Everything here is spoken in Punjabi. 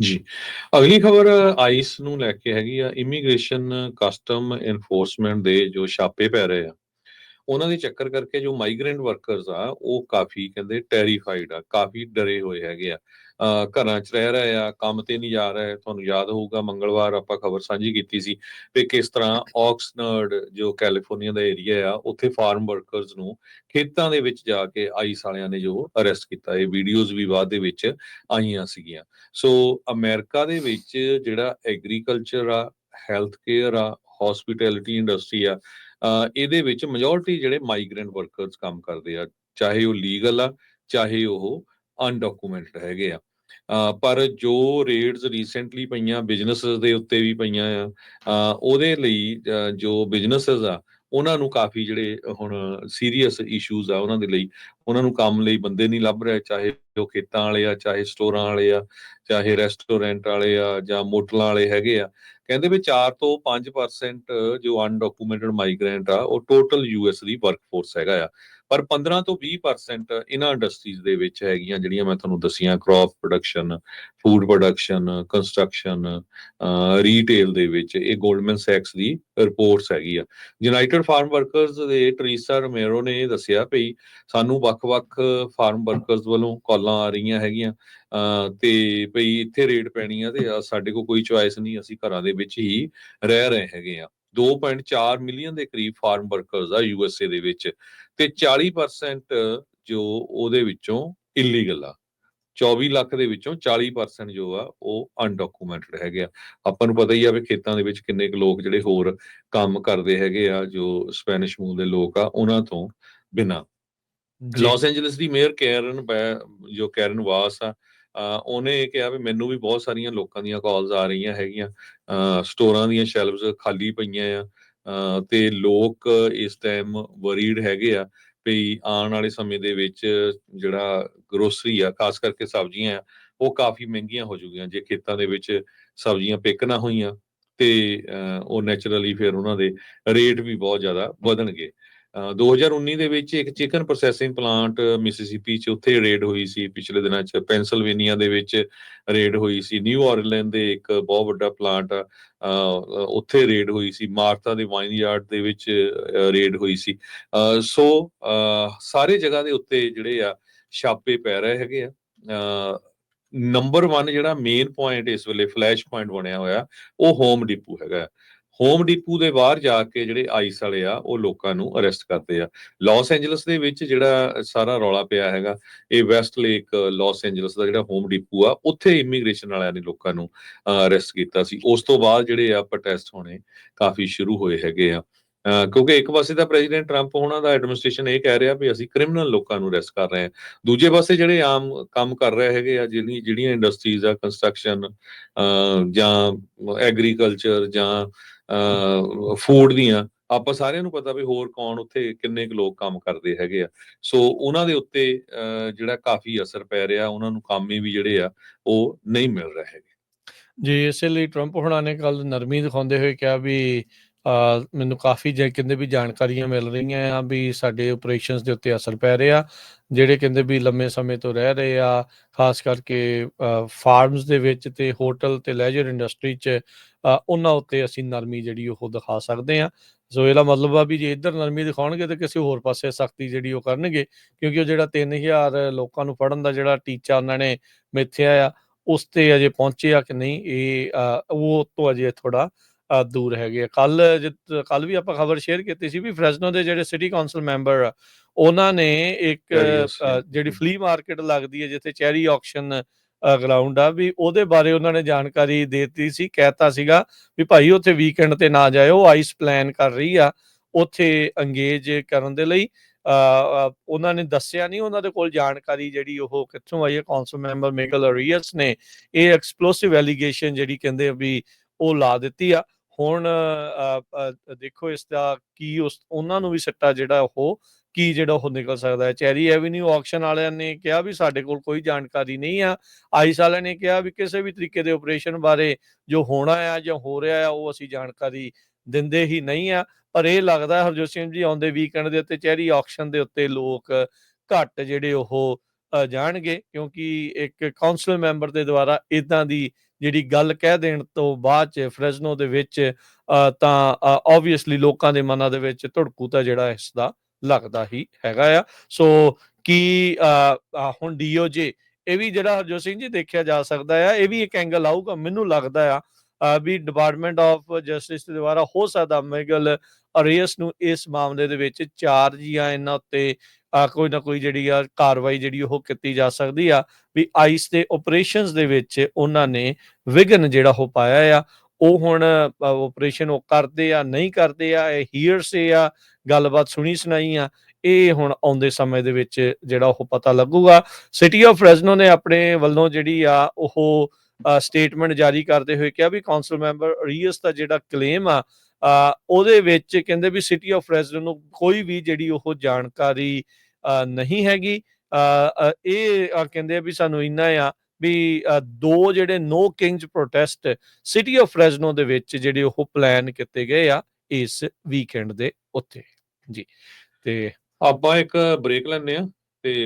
ਜੀ। ਅਗਲੀ ਖਬਰ ਆਈਸ ਨੂੰ ਲੈ ਕੇ ਹੈਗੀ ਆ ਇਮੀਗ੍ਰੇਸ਼ਨ ਕਸਟਮ ਐਨਫੋਰਸਮੈਂਟ ਦੇ ਜੋ ਛਾਪੇ ਪੈ ਰਹੇ ਆ, ਉਹਨਾਂ ਦੇ ਚੱਕਰ ਕਰਕੇ ਜੋ ਮਾਈਗ੍ਰੈਂਟ ਵਰਕਰਸ ਆ, ਉਹ ਕਾਫੀ ਕਹਿੰਦੇ ਟੈਰੀਫਾਈਡ ਆ, ਕਾਫੀ ਡਰੇ ਹੋਏ ਹੈਗੇ ਆ। ਘਰਾਂ 'ਚ ਰਹਿ ਰਹੇ ਆ, ਕੰਮ ਤੇ ਨਹੀਂ ਜਾ ਰਹੇ, ਤੁਹਾਨੂੰ ਯਾਦ ਹੋਊਗਾ, ਮੰਗਲਵਾਰ ਆਪਾਂ ਖਬਰ ਸਾਂਝੀ ਕੀਤੀ ਸੀ ਕਿ ਕਿਸ ਤਰ੍ਹਾਂ ਆਕਸਨਰਡ ਜੋ ਕੈਲੀਫੋਰਨੀਆ ਦਾ ਏਰੀਆ ਆ, ਉੱਥੇ ਫਾਰਮ ਵਰਕਰਸ ਨੂੰ ਖੇਤਾਂ ਦੇ ਵਿੱਚ ਜਾ ਕੇ ਆਈਸ ਵਾਲਿਆਂ ਨੇ ਜੋ ਅਰੈਸਟ ਕੀਤਾ, ਇਹ ਵੀਡੀਓਜ਼ ਵੀ ਬਾਅਦ ਦੇ ਵਿੱਚ ਆਈਆਂ ਸੀਗੀਆਂ। ਸੋ ਅਮਰੀਕਾ ਦੇ ਵਿੱਚ ਜਿਹੜਾ ਐਗਰੀਕਲਚਰ ਆ ਹੈਲਥ ਕੇਅਰ ਆ ਹਸਪਿਟੈਲਿਟੀ ਇੰਡਸਟਰੀ ਆ ਇਹਦੇ ਵਿੱਚ ਮੈਜੋਰਟੀ ਜਿਹੜੇ ਮਾਈਗ੍ਰੈਂਟ ਵਰਕਰਸ ਕੰਮ ਕਰਦੇ ਆ, ਚਾਹੇ ਉਹ ਲੀਗਲ ਆ, ਚਾਹੇ ਉਹ ਅਨਡਾਕੂਮੈਂਟਡ ਹੈਗੇ ਆ। ਪਰ ਜੋ ਰੇਡਸ ਰੀਸੈਂਟਲੀ ਪਈਆਂ ਬਿਜ਼ਨੈਸਸ ਦੇ ਉੱਤੇ ਵੀ ਪਈਆਂ ਆ ਉਹਦੇ ਲਈ ਜੋ ਬਿਜ਼ਨੈਸਸ ਆ, ਉਹਨਾਂ ਨੂੰ ਕਾਫੀ ਜਿਹੜੇ ਹੁਣ ਸੀਰੀਅਸ ਇਸ਼ੂਜ਼ ਆ ਉਹਨਾਂ ਦੇ ਲਈ, ਉਹਨਾਂ ਨੂੰ ਕੰਮ ਲਈ ਬੰਦੇ ਨਹੀਂ ਲੱਭ ਰਹੇ, ਚਾਹੇ ਉਹ ਖੇਤਾਂ ਵਾਲੇ ਆ, ਚਾਹੇ ਸਟੋਰਾਂ ਵਾਲੇ ਆ, ਚਾਹੇ ਰੈਸਟੋਰੈਂਟ ਵਾਲੇ ਆ ਜਾਂ ਮੋਟਲਾਂ ਵਾਲੇ ਹੈਗੇ ਆ, ਕਹਿੰਦੇ ਵੀ 4 ਤੋਂ 5% ਜੋ ਅਨਡਾਕੂਮੈਂਟਡ ਮਾਈਗ੍ਰੈਂਟ ਆ, ਉਹ ਟੋਟਲ ਯੂਐਸ ਦੀ ਵਰਕਫੋਰਸ ਹੈਗਾ ਆ। ਪਰ 15 ਤੋਂ 20% ਇਹਨਾਂ ਇੰਡਸਟਰੀਜ਼ ਦੇ ਵਿੱਚ ਹੈਗੀਆਂ ਜਿਹੜੀਆਂ ਮੈਂ ਤੁਹਾਨੂੰ ਦੱਸੀਆਂ crop production food production construction retail ਦੇ ਵਿੱਚ ਇਹ 골ਡਮਨ ਸੈਕਸ ਦੀ ਰਿਪੋਰਟਸ ਹੈਗੀ ਆ। ਯੂਨਾਈਟਿਡ ਫਾਰਮ ਵਰਕਰਸ ਦੇ ਟਰੀਸਾ ਰਮੇਰੋ ਨੇ ਇਹ ਦੱਸਿਆ ਭਈ ਸਾਨੂੰ ਵੱਖ-ਵੱਖ ਫਾਰਮ ਵਰਕਰਸ ਵੱਲੋਂ ਕਾਲਾਂ ਆ ਰਹੀਆਂ ਹੈਗੀਆਂ ਤੇ ਭਈ ਇੱਥੇ ਰੇਟ ਪੈਣੀ ਆ ਤੇ ਸਾਡੇ ਕੋਲ ਕੋਈ ਚੁਆਇਸ ਨਹੀਂ, ਅਸੀਂ ਘਰਾਂ ਦੇ ਵਿੱਚ ਹੀ ਰਹਿ ਰਹੇ ਹੈਗੇ ਆ। 2.4 ਮਿਲੀਅਨ ਦੇ ਕਰੀਬ ਫਾਰਮ ਵਰਕਰਸ ਆ ਯੂਐਸਏ ਦੇ ਵਿੱਚ ਤੇ 40% ਜੋ ਉਹਦੇ ਵਿੱਚੋਂ ਇਲੀਗਲ ਆ। 24 ਲੱਖ ਦੇ ਵਿੱਚੋਂ 40% ਜੋ ਆ ਉਹ ਅਨਡਾਕੂਮੈਂਟਡ ਹੈਗੇ ਆ। ਆਪਾਂ ਨੂੰ ਪਤਾ ਹੀ ਆ ਵੀ ਖੇਤਾਂ ਦੇ ਵਿੱਚ ਕਿੰਨੇ ਕੁ ਲੋਕ ਜਿਹੜੇ ਹੋਰ ਕੰਮ ਕਰਦੇ ਹੈਗੇ ਆ ਜੋ ਸਪੈਨਿਸ਼ ਮੂਲ ਦੇ ਲੋਕ ਆ ਉਹਨਾਂ ਤੋਂ ਬਿਨਾ। ਲਾਸ ਐਂਜਲਸ ਦੀ ਮੇਅਰ ਕੈਰਨ ਜੋ ਕੈਰਨ ਵਾਸ ਆ ਉਹਨੇ ਇਹ ਕਿਹਾ ਵੀ ਮੈਨੂੰ ਵੀ ਬਹੁਤ ਸਾਰੀਆਂ ਲੋਕਾਂ ਦੀਆਂ ਕਾਲਸ ਆ ਰਹੀਆਂ ਹੈਗੀਆਂ। ਸਟੋਰਾਂ ਦੀਆਂ ਸ਼ੈਲਵਸ ਖਾਲੀ ਪਈਆਂ ਆ। ਤੇ ਲੋਕ ਇਸ ਟਾਈਮ ਵਰੀਡ ਹੈਗੇ ਆ ਵੀ ਆਉਣ ਵਾਲੇ ਸਮੇਂ ਦੇ ਵਿੱਚ ਜਿਹੜਾ ਗਰੋਸਰੀ ਆ, ਖਾਸ ਕਰਕੇ ਸਬਜ਼ੀਆਂ ਆ, ਉਹ ਕਾਫੀ ਮਹਿੰਗੀਆਂ ਹੋ ਜੂਗੀਆਂ ਜੇ ਖੇਤਾਂ ਦੇ ਵਿੱਚ ਸਬਜ਼ੀਆਂ ਪਿਕ ਨਾ ਹੋਈਆਂ ਤੇ ਅਹ ਉਹ ਨੇਚਰਲੀ ਫਿਰ ਉਹਨਾਂ ਦੇ ਰੇਟ ਵੀ ਬਹੁਤ ਜ਼ਿਆਦਾ ਵਧਣਗੇ। 2019 ਦੇ ਵਿੱਚ ਇੱਕ ਚਿਕਨ ਪ੍ਰੋਸੈਸਿੰਗ ਪਲਾਂਟ ਮਿਸਿਸਿਪੀ ਚ ਉੱਥੇ ਰੇਡ ਹੋਈ ਸੀ। ਪਿਛਲੇ ਦਿਨਾਂ ਚ ਪੈਂਸਲਵੇਨੀਆ ਦੇ ਵਿੱਚ ਰੇਡ ਹੋਈ ਸੀ। ਨਿਊ ਆਰਲੀਨ ਦੇ ਇੱਕ ਬਹੁਤ ਵੱਡਾ ਪਲਾਂਟ ਆ। ਉੱਥੇ ਰੇਡ ਹੋਈ ਸੀ। ਮਾਰਤਾ ਦੇ ਵਾਈਨ ਯਾਰਡ ਦੇ ਵਿੱਚ ਰੇਡ ਹੋਈ ਸੀ। ਅਹ, ਸੋ, ਅਹ, ਸਾਰੇ ਜਗ੍ਹਾ ਦੇ ਉੱਤੇ ਜਿਹੜੇ ਆ, ਛਾਪੇ ਪੈ ਰਹੇ ਹੈਗੇ ਆ। ਨੰਬਰ 1 ਜਿਹੜਾ ਮੇਨ ਪੁਆਇੰਟ ਇਸ ਵੇਲੇ ਫਲੈਸ਼ ਪੁਆਇੰਟ ਬਣਿਆ ਹੋਇਆ, ਉਹ ਹੋਮ ਡਿਪੂ ਹੈਗਾ। ਹੋਮ ਡਿਪੂ ਦੇ ਬਾਹਰ ਜਾ ਕੇ ਜਿਹੜੇ ਆਈਸ ਵਾਲੇ ਆ, ਉਹ ਲੋਕਾਂ ਨੂੰ ਅਰੈਸਟ ਕਰਦੇ ਆ। ਲਾਸ ਐਂਜਲਸ ਦੇ ਵਿੱਚ ਜਿਹੜਾ ਸਾਰਾ ਰੌਲਾ ਪਿਆ ਹੈਗਾ, ਇਹ ਵੈਸਟ ਲੇਕ ਲਾਸ ਐਂਜਲਸ ਦਾ ਜਿਹੜਾ ਹੋਮ ਡਿਪੂ ਆ, ਉੱਥੇ ਇਮੀਗ੍ਰੇਸ਼ਨ ਵਾਲਿਆਂ ਨੇ ਲੋਕਾਂ ਨੂੰ ਅਰੈਸਟ ਕੀਤਾ ਸੀ। ਉਸ ਤੋਂ ਬਾਅਦ ਜਿਹੜੇ ਆ ਪ੍ਰੋਟੈਸਟ ਹੋਣੇ ਕਾਫੀ ਸ਼ੁਰੂ ਹੋਏ ਹੈਗੇ ਆ। ਕਿਉਂਕਿ ਇੱਕ ਪਾਸੇ ਤਾਂ ਪ੍ਰੈਜ਼ੀਡੈਂਟ ਟਰੰਪ ਉਹਨਾਂ ਦਾ ਐਡਮਿਨਿਸਟ੍ਰੇਸ਼ਨ ਇਹ ਕਹਿ ਰਿਹਾ ਵੀ ਅਸੀਂ ਕ੍ਰਿਮੀਨਲ ਲੋਕਾਂ ਨੂੰ ਅਰੈਸਟ ਕਰ ਰਹੇ ਹਾਂ। ਦੂਜੇ ਪਾਸੇ ਜਿਹੜੇ ਆਮ ਕੰਮ ਕਰ ਰਹੇ ਹੈਗੇ ਆ ਜਿਹੜੀ ਜਿਹੜੀਆਂ ਇੰਡਸਟਰੀਜ਼ ਆ ਕੰਸਟਰਕਸ਼ਨ ਜਾਂ ਐਗਰੀਕਲਚਰ ਜਾਂ ਫੂਡ ਦੀਆਂ ਆਪਾਂ ਸਾਰਿਆਂ ਨੂੰ ਪਤਾ ਵੀ ਹੋਰ ਕੌਣ ਉੱਥੇ ਕਿੰਨੇ ਕੁ ਲੋਕ ਕੰਮ ਕਰਦੇ ਹੈਗੇ ਆ। ਸੋ ਉਹਨਾਂ ਦੇ ਉੱਤੇ ਅਹ, ਜਿਹੜਾ ਕਾਫੀ ਅਸਰ ਪੈ ਰਿਹਾ ਉਹਨਾਂ ਨੂੰ ਕੰਮੇ ਵੀ ਜਿਹੜੇ ਆ ਉਹ ਨਹੀਂ ਮਿਲ ਰਹੇ ਹੈਗੇ। ਜੀ ਇਸੇ ਲਈ ਟਰੰਪ ਹੁਣਾਂ ਨੇ ਕੱਲ ਨਰਮੀ ਦਿਖਾਉਂਦੇ ਹੋਏ ਕਿਹਾ ਵੀ ਮੈਨੂੰ ਕਾਫੀ ਜੇ ਕਹਿੰਦੇ ਵੀ ਜਾਣਕਾਰੀਆਂ ਮਿਲ ਰਹੀਆਂ ਆ ਵੀ ਸਾਡੇ ਆਪਰੇਸ਼ਨਸ ਦੇ ਉੱਤੇ ਅਸਰ ਪੈ ਰਿਹਾ। ਜਿਹੜੇ ਕਹਿੰਦੇ ਵੀ ਲੰਮੇ ਸਮੇਂ ਤੋਂ ਰਹਿ ਰਹੇ ਆ, ਖਾਸ ਕਰਕੇ ਫਾਰਮਸ ਦੇ ਵਿੱਚ ਤੇ ਹੋਟਲ ਤੇ ਲੈਜਰ ਇੰਡਸਟਰੀ 'ਚ ਉਹਨਾਂ ਉੱਤੇ ਅਸੀਂ ਨਰਮੀ ਜਿਹੜੀ ਉਹ ਦਿਖਾ ਸਕਦੇ ਆ। ਸੋ ਇਹਦਾ ਮਤਲਬ ਆ ਵੀ ਜੇ ਇੱਧਰ ਨਰਮੀ ਦਿਖਾਉਣਗੇ ਤੇ ਕਿਸੇ ਹੋਰ ਪਾਸੇ ਸਖਤੀ ਜਿਹੜੀ ਉਹ ਕਰਨਗੇ, ਕਿਉਂਕਿ ਉਹ ਜਿਹੜਾ 3000 ਲੋਕਾਂ ਨੂੰ ਫੜਨ ਦਾ ਜਿਹੜਾ ਟੀਚਾ ਉਹਨਾਂ ਨੇ ਮਿੱਥਿਆ ਆ, ਉਸ ਤੇ ਅਜੇ ਪਹੁੰਚੇ ਆ ਕਿ ਨਹੀਂ, ਇਹ ਉਹ ਤੋਂ ਅਜੇ ਥੋੜਾ ਦੂਰ ਹੈਗੇ ਆ। ਕੱਲ ਕੱਲ ਵੀ ਆਪਾਂ ਖਬਰ ਸ਼ੇਅਰ ਕੀਤੀ ਸੀ ਵੀ ਫ੍ਰੈਸਨੋ ਦੇ ਜਿਹੜੇ ਸਿਟੀ ਕਾਉਂਸਲ ਮੈਂਬਰ ਆ ਉਹਨਾਂ ਨੇ ਇੱਕ ਜਿਹੜੀ ਫਲੀ ਮਾਰਕੀਟ ਲੱਗਦੀ ਹੈ ਜਿੱਥੇ ਚੈਰੀ ਆਕਸ਼ਨ ਗਰਾਊਂਡ ਆ ਵੀ ਉਹਦੇ ਬਾਰੇ ਉਹਨਾਂ ਨੇ ਜਾਣਕਾਰੀ ਦਿੱਤੀ ਸੀ ਕਹਿਤਾ ਸੀਗਾ ਵੀ ਭਾਈ ਉੱਥੇ ਵੀਕਐਂਡ ਤੇ ਨਾ ਜਾਇਓ ਆਈਸ ਪਲਾਨ ਕਰ ਰਹੀ ਆ ਉੱਥੇ ਅੰਗੇਜ ਕਰਨ ਦੇ ਲਈ। ਉਹਨਾਂ ਨੇ ਦੱਸਿਆ ਨਹੀਂ ਉਹਨਾਂ ਦੇ ਕੋਲ ਜਾਣਕਾਰੀ ਜਿਹੜੀ ਉਹ ਕਿੱਥੋਂ ਆਈ ਹੈ ਕਾਉਂਸਲ ਮੈਂਬਰ ਮੇਗਲ ਅਰੀਅਸ ਨੇ ਇਹ ਐਕਸਪਲੋਸਿਵ ਐਲੀਗੇਸ਼ਨ ਜਿਹੜੀ ਕਹਿੰਦੇ ਵੀ ਉਹ ਲਾ ਦਿੱਤੀ ਆ। ਹੁਣ ਦੇਖੋ ਇਸ ਦਾ ਕੀ ਉਸ, ਉਹਨਾਂ ਨੂੰ ਵੀ ਸੱਟਾ ਜਿਹੜਾ ਉਹ ਕੀ ਜਿਹੜਾ ਉਹ ਨਿਕਲ ਸਕਦਾ ਹੈ। ਚੈਰੀ ਐਵਨਿਊ ਆਕਸ਼ਨ ਵਾਲਿਆਂ ਨੇ ਕਿਹਾ ਵੀ ਸਾਡੇ ਕੋਲ ਕੋਈ ਜਾਣਕਾਰੀ ਨਹੀਂ ਆ। ਆਈਸ ਵਾਲਿਆਂ ਨੇ ਕਿਹਾ ਵੀ ਕਿਸੇ ਵੀ ਤਰੀਕੇ ਦੇ ਆਪਰੇਸ਼ਨ ਬਾਰੇ ਜੋ ਹੋਣਾ ਆ ਜਾਂ ਹੋ ਰਿਹਾ ਆ, ਉਹ ਅਸੀਂ ਜਾਣਕਾਰੀ ਦਿੰਦੇ ਹੀ ਨਹੀਂ ਆ। ਪਰ ਇਹ ਲੱਗਦਾ ਹਰਜੋਤ ਸਿੰਘ ਜੀ ਆਉਂਦੇ ਵੀਕਐਂਡ ਦੇ ਉੱਤੇ ਚੈਰੀ ਆਕਸ਼ਨ ਦੇ ਉੱਤੇ ਲੋਕ ਘੱਟ ਜਿਹੜੇ ਉਹ ਜਾਣਗੇ ਕਿਉਂਕਿ ਇੱਕ ਕਾਉਂਸਲ ਮੈਂਬਰ ਦੇ ਦੁਆਰਾ ਇਦਾਂ ਦੀ ਜਿਹੜੀ ਗੱਲ ਕਹਿ ਦੇਣ ਤੋਂ ਬਾਅਦ ਚ ਫ੍ਰੈਜ਼ਨੋ ਦੇ ਵਿੱਚ ਤਾਂ ਆਬਵੀਅਸਲੀ ਲੋਕਾਂ ਦੇ ਮਨਾਂ ਦੇ ਵਿੱਚ ਧੜਕੂ ਤਾਂ ਜਿਹੜਾ ਇਸ ਦਾ ਲੱਗਦਾ ਹੀ ਹੈਗਾ ਆ। ਸੋ ਕੀ ਅ, ਅ, ਹੁਣ ਡੀਓਜੇ ਇਹ ਵੀ ਜਿਹੜਾ ਹਰਜੋਤ ਸਿੰਘ ਜੀ ਦੇਖਿਆ ਜਾ ਸਕਦਾ ਆ ਇਹ ਵੀ ਇੱਕ ਐਂਗਲ ਆਊਗਾ ਮੈਨੂੰ ਲੱਗਦਾ ਆ ਵੀ ਡਿਪਾਰਟਮੈਂਟ ਆਫ ਜਸਟਿਸ ਦੇ ਦੁਆਰਾ ਹੋ ਸਕਦਾ ਮੈਗਲ ਅਰੇਸ ਨੂੰ ਇਸ ਮਾਮਲੇ ਦੇ ਵਿੱਚ ਚਾਰਜ ਜਾਂ ਇਹਨਾਂ ਉੱਤੇ ਕੋਈ ਨਾ ਕੋਈ ਜਿਹੜੀ ਆ ਕਾਰਵਾਈ ਜਿਹੜੀ ਉਹ ਕੀਤੀ ਜਾ ਸਕਦੀ ਆ, ਵੀ ਆਈਸ ਦੇ ਆਪਰੇਸ਼ਨਸ ਦੇ ਵਿੱਚ ਉਹਨਾਂ ਨੇ ਵਿਗਨ ਜਿਹੜਾ ਉਹ ਪਾਇਆ ਆ। ਉਹ ਹੁਣ ਆਪਰੇਸ਼ਨ ਉਹ ਕਰਦੇ ਆ, ਨਹੀਂ ਕਰਦੇ ਆ, ਇਹ ਹੀਅਰਸੇ ਆ, ਗੱਲਬਾਤ ਸੁਣੀ ਸੁਣਾਈ ਆ। ਇਹ ਹੁਣ ਆਉਂਦੇ ਸਮੇਂ ਦੇ ਵਿੱਚ ਜਿਹੜਾ ਉਹ ਪਤਾ ਲੱਗੂਗਾ। ਸਿਟੀ ਆਫ ਫ੍ਰੈਜ਼ਨੋ ਨੇ ਆਪਣੇ ਵੱਲੋਂ ਜਿਹੜੀ ਆ ਉਹ ਸਟੇਟਮੈਂਟ ਜਾਰੀ ਕਰਦੇ ਹੋਏ ਕਿਹਾ ਵੀ ਕਾਉਂਸਲ ਮੈਂਬਰ ਰੀਅਸ ਦਾ ਜਿਹੜਾ ਕਲੇਮ ਆ ਉਹਦੇ ਵਿੱਚ ਕਹਿੰਦੇ ਵੀ ਸਿਟੀ ਆਫ ਫ੍ਰੈਜ਼ਨੋ ਨੂੰ ਕੋਈ ਵੀ ਜਿਹੜੀ ਉਹ ਜਾਣਕਾਰੀ ਨਹੀਂ ਹੈਗੀ। ਇਹ ਕਹਿੰਦੇ ਵੀ ਸਾਨੂੰ ਇੰਨਾ ਆ ਵੀ ਦੋ ਜਿਹੜੇ No Kings protest city of Fresno ਦੇ ਵਿੱਚ ਜਿਹੜੇ ਉਹ ਪਲਾਨ ਕੀਤੇ ਗਏ ਆ ਇਸ ਵੀਕਐਂਡ ਦੇ ਉੱਤੇ। ਜੀ। ਤੇ ਆਪਾਂ ਇੱਕ ਬ੍ਰੇਕ ਲੈਂਦੇ ਆ